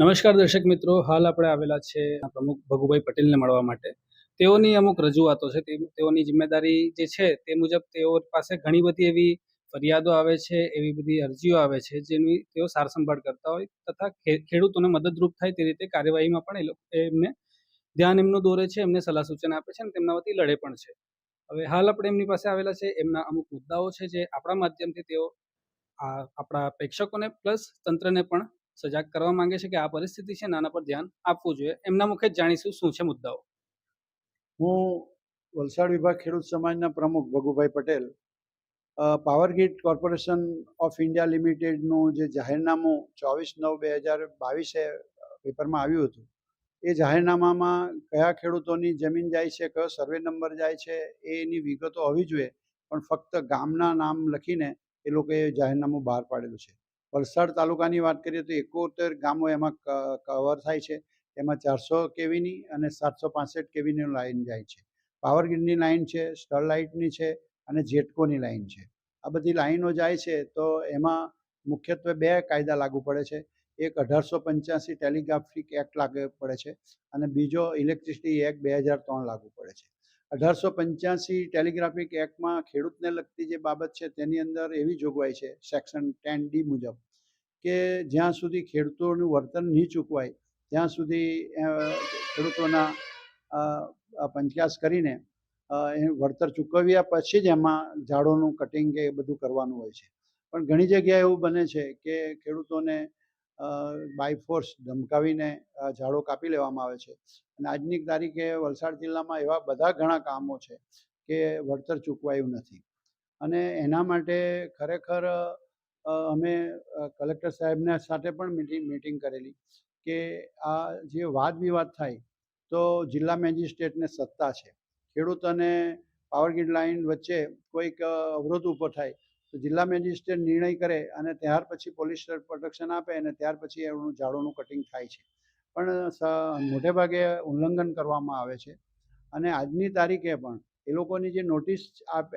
નમસ્કાર દર્શક મિત્રો, હાલ આપણે આવેલા છે પ્રમુખ ભગુભાઈ પટેલને મળવા માટે. તેઓની અમુક રજૂઆતો છે તેઓની જિમ્મેદારી જે છે તે મુજબ તેઓ પાસે ઘણી બધી એવી ફરિયાદો આવે છે, એવી બધી અરજીઓ આવે છે, જેની તેઓ સાર સંભાળ કરતા હોય તથા ખેડૂતોને મદદરૂપ થાય તે રીતે કાર્યવાહીમાં પણ એ લોકો, એમને ધ્યાન એમનું દોરે છે, એમને સલાહ સૂચન આપે છે અને તેમના વતી લડે પણ છે. હવે હાલ આપણે એમની પાસે આવેલા છે, એમના અમુક મુદ્દાઓ છે જે આપણા માધ્યમથી તેઓ આપણા પ્રેક્ષકોને પ્લસ તંત્રને પણ સજાગ કરવા માંગે છે કે આ પરિસ્થિતિ છે નાના પર ધ્યાન આપવું જોઈએ. એમના મુખે જ જાણીશું શું છે મુદ્દાઓ. હું વલસાડ વિભાગ ખેડૂત સમાજના પ્રમુખ Bhagubhai Patel power grid power grid corporation of India લિમિટેડનું જે જાહેરનામું ચોવીસ નવ બે હજાર બાવીસે પેપરમાં આવ્યું હતું, એ જાહેરનામામાં કયા ખેડૂતોની જમીન જાય છે, કયો સર્વે નંબર જાય છે એની વિગતો હોવી જોઈએ, પણ ફક્ત ગામના નામ લખીને એ લોકોએ જાહેરનામું બહાર પાડેલું છે. વલસાડ તાલુકાની વાત કરીએ તો એકોતેર ગામો એમાં કવર થાય છે. એમાં ચારસો કેવીની અને સાતસો પાસઠ કેવીની લાઇન જાય છે. પાવર ગ્રીડની લાઈન છે સ્ટરલાઇટની છે અને જેટકોની લાઇન છે. આ બધી લાઈનો જાય છે તો એમાં મુખ્યત્વે બે કાયદા લાગુ પડે છે. એક અઢારસો પંચ્યાસી ટેલિગ્રાફિક એક્ટ લાગુ, પડે છે અને બીજો ઇલેક્ટ્રિસિટી એક્ટ બે હજાર ત્રણ લાગુ પડે છે. અઢારસો પંચ્યાસી ટેલિગ્રાફિક એક્ટમાં ખેડૂતને લગતી જે બાબત છે તેની અંદર એવી જોગવાઈ છે, સેક્શન ટેન ડી મુજબ, કે જ્યાં સુધી ખેડૂતોનું વર્તન નહીં ચૂકવાય, ત્યાં સુધી ખેડૂતોના પંચકાસ કરીને એનું વળતર ચૂકવ્યા પછી જ એમાં ઝાડોનું કટિંગ કે એ બધું કરવાનું હોય છે. પણ ઘણી જગ્યાએ એવું બને છે કે ખેડૂતોને બાય ફોર્સ ધમકાવીને ઝાડો કાપી લેવામાં આવે છે. અને આજની તારીખે વલસાડ જિલ્લામાં એવા બધા ઘણા કામો છે કે વળતર ચૂકવાયું નથી. અને એના માટે ખરેખર અમે કલેક્ટર સાહેબને સાથે પણ મીટિંગ મીટિંગ કરેલી કે આ જે વાદ વિવાદ થાય તો જિલ્લા મેજિસ્ટ્રેટને સત્તા છે. ખેડૂત અને પાવર ગ્રીડ લાઇન વચ્ચે કોઈક અવરોધ ઊભો થાય તો જિલ્લા મેજિસ્ટ્રેટ નિર્ણય કરે અને ત્યાર પછી પોલીસ પ્રોટેક્શન આપે અને ત્યાર પછી એનું ઝાડોનું કટિંગ થાય છે. પણ મોટે ભાગે ઉલ્લંઘન કરવામાં આવે છે. અને આજની તારીખે પણ એ લોકોની જે નોટિસ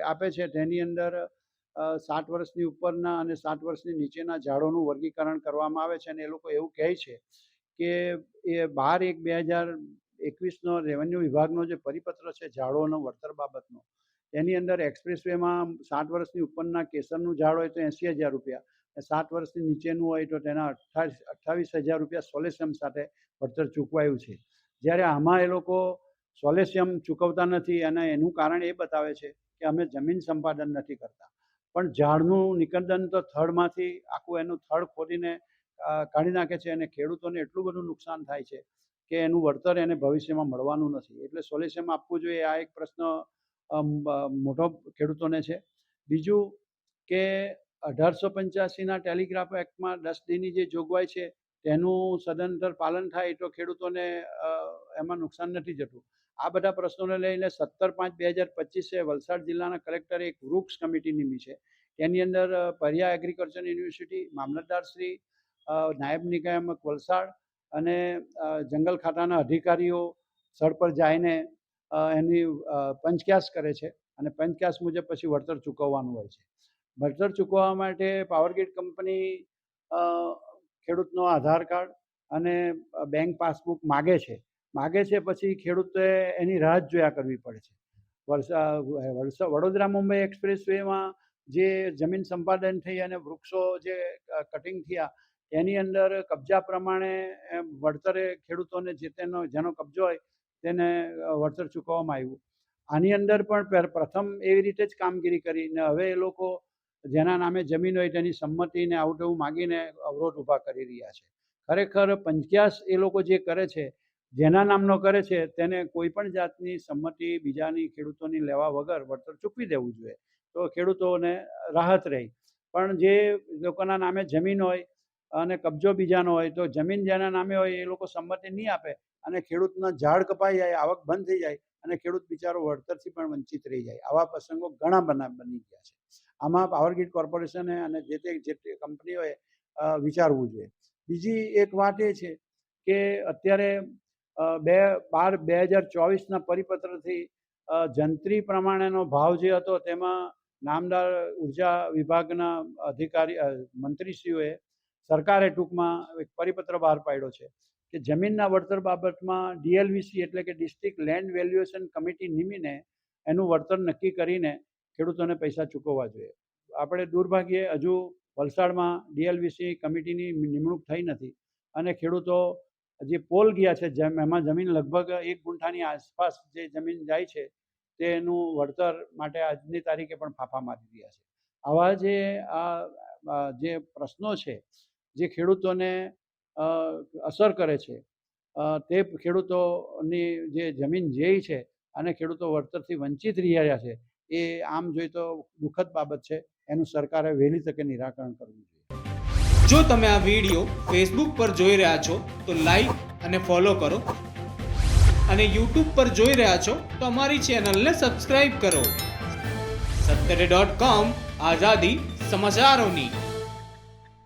આપે છે તેની અંદર સાત વર્ષની ઉપરના અને સાત વર્ષની નીચેના ઝાડોનું વર્ગીકરણ કરવામાં આવે છે અને એ લોકો એવું કહે છે કે એ બાર એક બે હજાર એકવીસનો રેવન્યુ વિભાગનો જે પરિપત્ર છે ઝાડોનો વળતર બાબતનો એની અંદર એક્સપ્રેસ વેમાં સાત વર્ષની ઉપરના કેસરનું ઝાડ હોય તો એંસી હજાર રૂપિયા સાત વર્ષની નીચેનું હોય તો તેના અઠ્ઠાવીસ અઠ્ઠાવીસ હજાર રૂપિયા સોલેશિયમ સાથે વળતર ચૂકવાયું છે. જ્યારે આમાં એ લોકો સોલેશિયમ ચૂકવતા નથી અને એનું કારણ એ બતાવે છે કે અમે જમીન સંપાદન નથી કરતા. પણ ઝાડનું નિકંદન તો થડમાંથી આખું એનું થડ ખોદીને કાઢી નાખે છે અને ખેડૂતોને એટલું બધું નુકસાન થાય છે કે એનું વળતર એને ભવિષ્યમાં મળવાનું નથી. એટલે સોલ્યુશન આપવું જોઈએ, આ એક પ્રશ્ન મોટો ખેડૂતોને છે. બીજું કે અઢારસો પંચ્યાસીના ટેલિગ્રાફ એક્ટમાં દસ દીની જે જોગવાઈ છે, તેનું સદંતર પાલન થાય તો ખેડૂતોને એમાં નુકસાન નથી જતું. આ બધા પ્રશ્નોને લઈને સત્તર પાંચ બે હજાર પચીસે વલસાડ જિલ્લાના કલેક્ટરે એક વૃક્ષ કમિટી નીમી છે. તેની અંદર પરિયા એગ્રીકલ્ચર યુનિવર્સિટી મામલતદારશ્રી શ્રી નાયબ નિયામક વલસાડ અને જંગલ ખાતાના અધિકારીઓ સ્થળ પર જઈને એની પંચક્યાસ કરે છે અને પંચક્યાસ મુજબ પછી વળતર ચૂકવવાનું હોય છે. વળતર ચૂકવવા માટે પાવરગ્રીડ કંપની ખેડૂતનો આધાર કાર્ડ અને બેંક પાસબુક માગે છે. માગે છે પછી ખેડૂતે એની રાહ જોયા કરવી પડે છે. વલસા વડોદરા મુંબઈ એક્સપ્રેસ વેમાં જે જમીન સંપાદન થઈ અને વૃક્ષો જે કટિંગ થયા, એની અંદર કબજા પ્રમાણે વળતરે ખેડૂતોને જે તેનો, જેનો કબજો હોય તેને વળતર ચૂકવવામાં આવ્યું. આની અંદર પણ પ્રથમ એવી રીતે જ કામગીરી કરી ને હવે એ લોકો જેના નામે જમીન હોય તેની સંમતિને આવું તેવું માગીને અવરોધ ઊભા કરી રહ્યા છે. ખરેખર પંચ્યાસ એ લોકો જે કરે છે, જેના નામનો કરે છે, તેને કોઈ પણ જાતની સંમતિ બીજાની ખેડૂતોની લેવા વગર વળતર ચૂકવી દેવું જોઈએ. તો ખેડૂતોને રાહત રહી. પણ જે લોકોના નામે જમીન હોય અને કબજો બીજાનો હોય તો જમીન જેના નામે હોય એ લોકો સંમતિ નહીં આપે અને ખેડૂતના ઝાડ કપાઈ જાય, આવક બંધ થઈ જાય અને ખેડૂત બિચારો વળતરથી પણ વંચિત રહી જાય. આવા પ્રસંગો ઘણા બના, બની ગયા છે. આમાં પાવર ગ્રીડ કોર્પોરેશને અને જે તે જે તે કંપનીઓએ વિચારવું જોઈએ. બીજી એક વાત એ છે કે અત્યારે બે, બાર, બે હજાર ચોવીસના પરિપત્રથી જંત્રી પ્રમાણેનો ભાવ જે હતો તેમાં નામદાર ઊર્જા વિભાગના અધિકારી મંત્રીશ્રીઓએ સરકારે ટૂંકમાં એક પરિપત્ર બહાર પાડ્યો છે કે જમીનના વળતર બાબતમાં ડીએલવીસી એટલે કે ડિસ્ટ્રિક્ટ લેન્ડ વેલ્યુએશન કમિટી નિમીને એનું વળતર નક્કી કરીને ખેડૂતોને પૈસા ચૂકવવા જોઈએ. આપણે દુર્ભાગ્યે હજુ વલસાડમાં ડીએલવીસી કમિટીની નિમણૂક થઈ નથી અને ખેડૂતો જે પોલ ગયા છે જેમ એમાં જમીન લગભગ એક ગુંઠાની આસપાસ જે જમીન જાય છે તેનું વળતર માટે આજની તારીખે પણ ફાફા મારી રહ્યા છે. આવા જે આ જે પ્રશ્નો છે જે ખેડૂતોને અસર કરે છે. તે ખેડૂતોની જે જમીન જેઈ છે અને ખેડૂતો વળતરથી વંચિત રહ્યા છે, એ આમ જોઈએ તો દુઃખદ બાબત છે. એનું સરકારે વહેલી તકે નિરાકરણ કરવું જોઈએ. જો તમે આ વીડિયો ફેસબુક પર જોઈ રહ્યા છો, તો લાઈક અને ફોલો કરો. અને યુટ્યુબ પર જોઈ રહ્યા છો, તો અમારી ચેનલને સબસ્ક્રાઈબ કરો. સત્તરે ડોટ કોમ આઝાદી સમાચારોની.